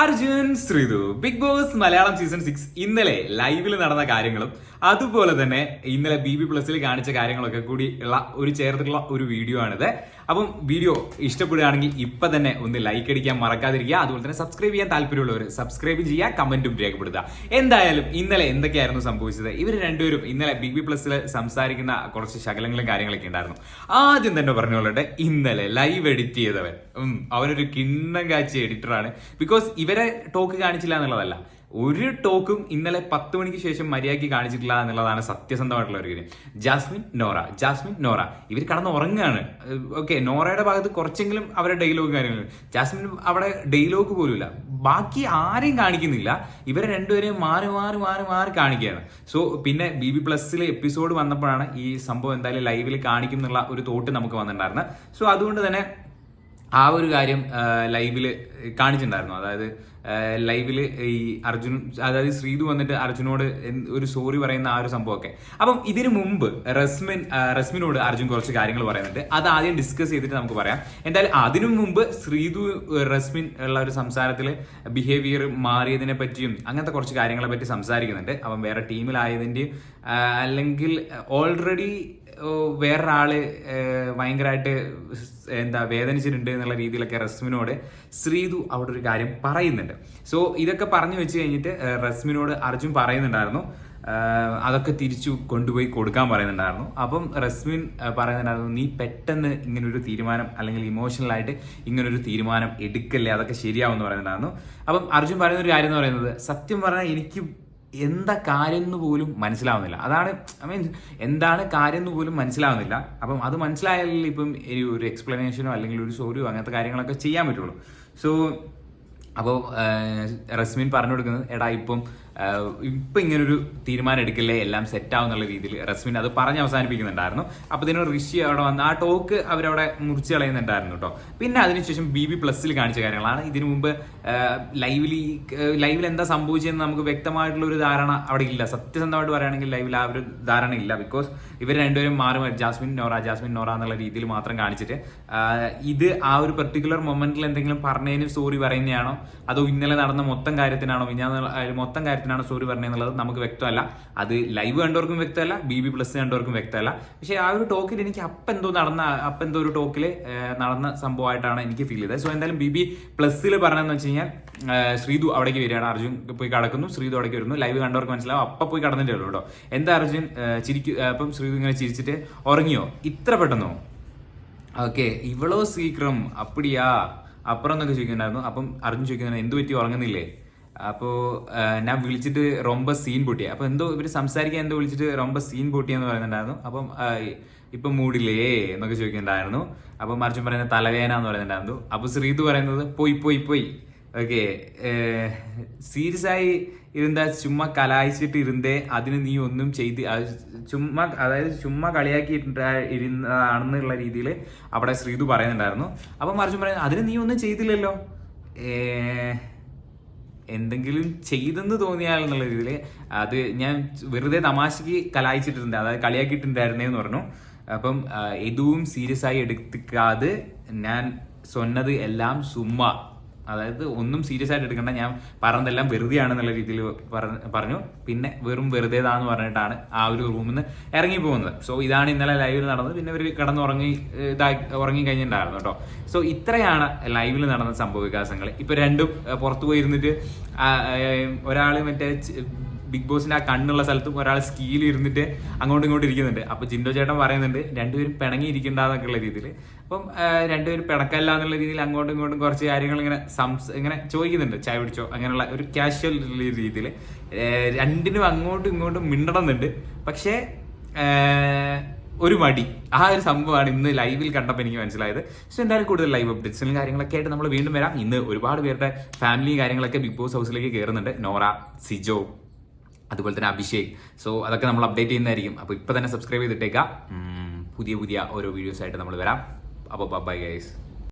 Arjun Sreethu big boss Malayalam season six ഇന്നലെ ലൈവിൽ നടന്ന കാര്യങ്ങളും അതുപോലെ തന്നെ ഇന്നലെ ബി ബി പ്ലസിൽ കാണിച്ച കാര്യങ്ങളൊക്കെ കൂടി ഉള്ള ഒരു ചേർത്തിട്ടുള്ള ഒരു വീഡിയോ ആണിത്. അപ്പം വീഡിയോ ഇഷ്ടപ്പെടുകയാണെങ്കിൽ ഇപ്പൊ തന്നെ ഒന്ന് ലൈക്ക് അടിക്കാൻ മറക്കാതിരിക്കുക. അതുപോലെ തന്നെ സബ്സ്ക്രൈബ് ചെയ്യാൻ താല്പര്യമുള്ളവർ സബ്സ്ക്രൈബ് ചെയ്യുക കമന്റും രേഖപ്പെടുത്തുക. എന്തായാലും ഇന്നലെ എന്തൊക്കെയായിരുന്നു സംഭവിച്ചത്? ഇവർ രണ്ടുപേരും ഇന്നലെ ബിഗ് ബി പ്ലസിൽ സംസാരിക്കുന്ന കുറച്ച് ശകലങ്ങളും കാര്യങ്ങളൊക്കെ ഉണ്ടായിരുന്നു. ആദ്യം തന്നെ പറഞ്ഞോളട്ടെ ഇന്നലെ ലൈവ് എഡിറ്റ് ചെയ്തവൻ. അവനൊരു കിണ്ണം കാച്ചി എഡിറ്ററാണ്. ബിക്കോസ് ഇവരെ ടോക്ക് കാണിച്ചില്ല എന്നുള്ളതല്ല. ഒരു ടോക്കും ഇന്നലെ പത്ത് മണിക്ക് ശേഷം മര്യാദയ്ക്ക് കാണിച്ചിട്ടില്ല എന്നുള്ളതാണ് സത്യസന്ധമായിട്ടുള്ള ഒരു കാര്യം. Jasmine Nora. Jasmine Nora. ഇവർ കടന്ന് ഉറങ്ങുകയാണ് ഓക്കെ നോറയുടെ ഭാഗത്ത് കുറച്ചെങ്കിലും അവരുടെ ഡയലോഗ് കാര്യങ്ങൾ ജാസ്മിൻ അവിടെ ഡയലോഗ് പോലുമില്ല. ബാക്കി ആരെയും കാണിക്കുന്നില്ല. ഇവരെ രണ്ടുപേരെയും മാറി മാറി മാറി മാറി കാണിക്കുകയാണ്. സോ പിന്നെ ബി ബി പ്ലസ്സിൽ എപ്പിസോഡ് വന്നപ്പോഴാണ് ഈ സംഭവം എന്തായാലും ലൈവിൽ കാണിക്കും എന്നുള്ള ഒരു തോട്ട് നമുക്ക് വന്നിട്ടുണ്ടായിരുന്നത്. സോ അതുകൊണ്ട് തന്നെ ആ ഒരു കാര്യം ലൈവിൽ കാണിച്ചിട്ടുണ്ടായിരുന്നു. അതായത് ലൈവിൽ ഈ അർജുൻ അതായത് ശ്രീതു വന്നിട്ട് അർജുനോട് ഒരു സോറി പറയുന്ന ആ ഒരു സംഭവമൊക്കെ. അപ്പം ഇതിനു മുമ്പ് റസ്മിൻ റസ്മിനോട് അർജുൻ കുറച്ച് കാര്യങ്ങൾ പറയുന്നുണ്ട്. അത് ആദ്യം ഡിസ്കസ് ചെയ്തിട്ട് നമുക്ക് പറയാം. എന്തായാലും അതിനു മുമ്പ് ശ്രീതു റസ്മിൻ ഉള്ള ഒരു സംസാരത്തിൽ ബിഹേവിയർ മാറിയതിനെ പറ്റിയും അങ്ങനത്തെ കുറച്ച് കാര്യങ്ങളെ പറ്റി സംസാരിക്കുന്നുണ്ട്. അപ്പം വേറെ ടീമിലായതിന്റെയും അല്ലെങ്കിൽ ഓൾറെഡി ഏഹ്, ഭയങ്കരമായിട്ട് എന്താ വേദനിച്ചിട്ടുണ്ട് എന്നുള്ള രീതിയിലൊക്കെ റസ്മിനോട് ശ്രീതു അവിടെ ഒരു കാര്യം പറയുന്നുണ്ട്. സോ ഇതൊക്കെ പറഞ്ഞു വെച്ച് കഴിഞ്ഞിട്ട് റസ്മിനോട് അർജുൻ പറയുന്നുണ്ടായിരുന്നു. അതൊക്കെ തിരിച്ചു കൊണ്ടുപോയി കൊടുക്കാൻ പറയുന്നുണ്ടായിരുന്നു. അപ്പം റസ്മിൻ പറയുന്നുണ്ടായിരുന്നു നീ പെട്ടെന്ന് ഇങ്ങനൊരു തീരുമാനം അല്ലെങ്കിൽ ഇമോഷണലായിട്ട് ഇങ്ങനൊരു തീരുമാനം എടുക്കല്ലേ? അതൊക്കെ ശരിയാവും എന്ന് പറയുന്നുണ്ടായിരുന്നു. അപ്പം അർജുൻ പറയുന്ന ഒരു കാര്യം എന്ന് പറയുന്നത് സത്യം പറഞ്ഞാൽ എനിക്ക് എന്താ കാര്യം എന്ന് പോലും മനസ്സിലാവുന്നില്ല. അതാണ് ഐ മീൻ എന്താണ് കാര്യം എന്ന് പോലും മനസ്സിലാവുന്നില്ല. അപ്പം അത് മനസ്സിലായാലേ ഇപ്പം ഒരു എക്സ്പ്ലനേഷനോ അല്ലെങ്കിൽ ഒരു സോറിയോ അങ്ങനത്തെ കാര്യങ്ങളൊക്കെ ചെയ്യാൻ പറ്റുള്ളൂ. സോ അപ്പോൾ റസ്മിൻ പറഞ്ഞു കൊടുക്കുന്നത് എടാ ഇപ്പം ഇപ്പം ഇങ്ങനൊരു തീരുമാനം എടുക്കില്ലേ എല്ലാം സെറ്റ് എന്നുള്ള രീതിയിൽ റസ്മിൻ അത് പറഞ്ഞ് അവസാനിപ്പിക്കുന്നുണ്ടായിരുന്നു. അപ്പോൾ ഇതിന് ഋഷി അവിടെ വന്ന് ആ ടോക്ക് അവരവിടെ മുറിച്ച് കളയുന്നുണ്ടായിരുന്നു കേട്ടോ പിന്നെ അതിനുശേഷം ബി ബി പ്ലസ്സിൽ കാണിച്ച കാര്യങ്ങളാണ്. ഇതിനു മുമ്പ് ലൈവിൽ ലൈവിൽ എന്താ സംഭവിച്ചതെന്ന് നമുക്ക് വ്യക്തമായിട്ടുള്ള ഒരു ധാരണ അവിടെ ഇല്ല. സത്യസന്ധമായിട്ട് പറയുകയാണെങ്കിൽ ലൈവിൽ ആ ഒരു ധാരണ ഇല്ല. ബിക്കോസ് ഇവർ രണ്ടുപേരും മാറി മാറി. ജാസ്മിൻ നോറ ജാസ്മിൻ നോറ എന്നുള്ള രീതിയിൽ മാത്രം കാണിച്ചിട്ട് ഇത് ആ ഒരു പെർട്ടിക്കുലർ മൊമെന്റിൽ എന്തെങ്കിലും പറഞ്ഞതിന് സ്റ്റോറി പറയുന്നതാണോ? അതോ ഇന്നലെ നടന്ന മൊത്തം കാര്യത്തിനാണോ? ഞാൻ മൊത്തം കാര്യത്തിനാണോ സോറി പറഞ്ഞതെന്നുള്ളത് നമുക്ക് വ്യക്തമല്ല. അത് ലൈവ് കണ്ടവർക്കും വ്യക്തമല്ല ബി ബി പ്ലസ് കണ്ടവർക്കും വ്യക്തമല്ല. പക്ഷേ ആ ഒരു ടോക്കിൽ എനിക്ക് അപ്പം എന്തോ നടന്ന അപ്പം എന്തോ ഒരു ടോക്കിൽ നടന്ന സംഭവമായിട്ടാണ് എനിക്ക് ഫീൽ ചെയ്തത്. സോ എന്തായാലും ബി ബി പ്ലസ്സിൽ പറഞ്ഞതെന്ന് വെച്ച് കഴിഞ്ഞാൽ ശ്രീതു അവിടേക്ക് വരികയാണ്. അർജുൻ പോയി കടക്കുന്നു ശ്രീതു അവിടേക്ക് വരുന്നു. ലൈവ് കണ്ടവർക്ക് മനസ്സിലാവും അപ്പം പോയി കടന്നിട്ടേ ഉള്ളൂ കേട്ടോ. എന്താ അർജുൻ ചിരിക്കും അപ്പം ശ്രീതു ഇങ്ങനെ ചിരിച്ചിട്ട് ഉറങ്ങിയോ? ഇത്ര പെട്ടെന്നോ? ഓക്കെ ഇവളോ സീക്രം അപ്പടിയാ. അപ്പുറം എന്നൊക്കെ ചോദിക്കുന്നുണ്ടായിരുന്നു. അപ്പം അർജുൻ ചോദിക്കുന്നത് എന്ത് പറ്റി? ഉറങ്ങുന്നില്ലേ? അപ്പോൾ ഞാൻ വിളിച്ചിട്ട് റൊമ്പ സീൻ പൊട്ടിയ അപ്പോൾ എന്തോ ഇവർ സംസാരിക്കാൻ എന്തോ വിളിച്ചിട്ട് റൊമ്പ സീൻ പൊട്ടിയെന്ന് പറയുന്നുണ്ടായിരുന്നു. അപ്പം ഇപ്പൊ മൂടില്ലേ എന്നൊക്കെ ചോദിക്കുന്നുണ്ടായിരുന്നു. അപ്പം മറിച്ചും പറയുന്നത് തലവേന എന്ന് പറയുന്നുണ്ടായിരുന്നു. അപ്പോൾ ശ്രീതു പറയുന്നത് പോയി പോയി പോയി. ഓക്കെ സീരിയസ് ആയി ഇരുന്ന ചുമ്മാ കലായിച്ചിട്ട് ഇരുന്നേ അതിന് നീ ഒന്നും ചെയ്ത് ചുമ്മാ അതായത് ചുമ്മാ കളിയാക്കി ഇരുന്നതാണെന്നുള്ള രീതിയിൽ അവിടെ ശ്രീതു പറയുന്നുണ്ടായിരുന്നു. അപ്പം മറിച്ചും പറയുന്നത് അതിന് നീ ഒന്നും ചെയ്തില്ലല്ലോ. എന്തെങ്കിലും ചെയ്തെന്ന് തോന്നിയാൽ എന്നുള്ള രീതിയിൽ അത് ഞാൻ വെറുതെ തമാശക്ക് കലായിച്ചിട്ടുണ്ട് അതായത് കളിയാക്കിയിട്ടുണ്ടായിരുന്നേന്ന് പറഞ്ഞു. അപ്പം എതുവും സീരിയസ് ആയി എടുത്തിക്കാതെ ഞാൻ സൊന്നത് എല്ലാം സുമ്മാ. അതായത് ഒന്നും സീരിയസ് ആയിട്ട് എടുക്കണ്ട. ഞാൻ പറഞ്ഞതെല്ലാം വെറുതെയാണെന്നുള്ള രീതിയിൽ പറഞ്ഞു. പിന്നെ വെറും വെറുതേതാന്ന് പറഞ്ഞിട്ടാണ് ആ ഒരു റൂമിൽ നിന്ന് ഇറങ്ങി പോകുന്നത്. സോ ഇതാണ് ഇന്നലെ ലൈവിൽ നടന്നത്. പിന്നെ ഇവർ കിടന്നുറങ്ങി ഇതായി ഉറങ്ങി കഴിഞ്ഞിട്ടുണ്ടായിരുന്നു കേട്ടോ. സോ ഇത്രയാണ് ലൈവിൽ നടന്ന സംഭവ വികാസങ്ങൾ ഇപ്പൊ രണ്ടും പുറത്തു പോയിരുന്നിട്ട് ഒരാൾ മറ്റേ ബിഗ് ബോസിന്റെ ആ കണ്ണുള്ള സ്ഥലത്തും ഒരാൾ സ്കീൽ ഇരുന്നിട്ട് അങ്ങോട്ടും ഇങ്ങോട്ടും ഇരിക്കുന്നുണ്ട്. അപ്പൊ ജിൻഡോ ചേട്ടൻ പറയുന്നുണ്ട് രണ്ടുപേരും പിണങ്ങി ഇരിക്കണ്ടെന്നൊക്കെയുള്ള രീതിയിൽ അപ്പം രണ്ടുപേരും പിണക്കല്ല എന്നുള്ള രീതിയിൽ അങ്ങോട്ടും ഇങ്ങോട്ടും കുറച്ച് കാര്യങ്ങൾ ഇങ്ങനെ സംസ് ഇങ്ങനെ ചോദിക്കുന്നുണ്ട്. ചായ പിടിച്ചോ അങ്ങനെയുള്ള ഒരു കാഷ്വൽ രീതിയിൽ രണ്ടിനും അങ്ങോട്ടും ഇങ്ങോട്ടും മിണ്ടണമെന്നുണ്ട്. പക്ഷേ ഒരു മടി. ആ ഒരു സംഭവമാണ് ഇന്ന് ലൈവിൽ കണ്ടപ്പോൾ എനിക്ക് മനസ്സിലായത്. സോ എന്തായാലും കൂടുതൽ ലൈവ് അപ്ഡേറ്റ്സും കാര്യങ്ങളൊക്കെ ആയിട്ട് നമ്മൾ വീണ്ടും വരാം. ഇന്ന് ഒരുപാട് പേരുടെ ഫാമിലി കാര്യങ്ങളൊക്കെ ബിഗ് ബോസ് ഹൗസിലേക്ക് കയറുന്നുണ്ട്. നോറ സിജോ അതുപോലെ തന്നെ അഭിഷേക്. സോ അതൊക്കെ നമ്മൾ അപ്ഡേറ്റ് ചെയ്യുന്നതായിരിക്കും. അപ്പോൾ ഇപ്പോൾ തന്നെ സബ്സ്ക്രൈബ് ചെയ്തിട്ടേക്കാം. പുതിയ പുതിയ ഓരോ വീഡിയോസ് ആയിട്ട് നമ്മൾ വരാം. അപ്പോൾ ബൈ ഗൈസ്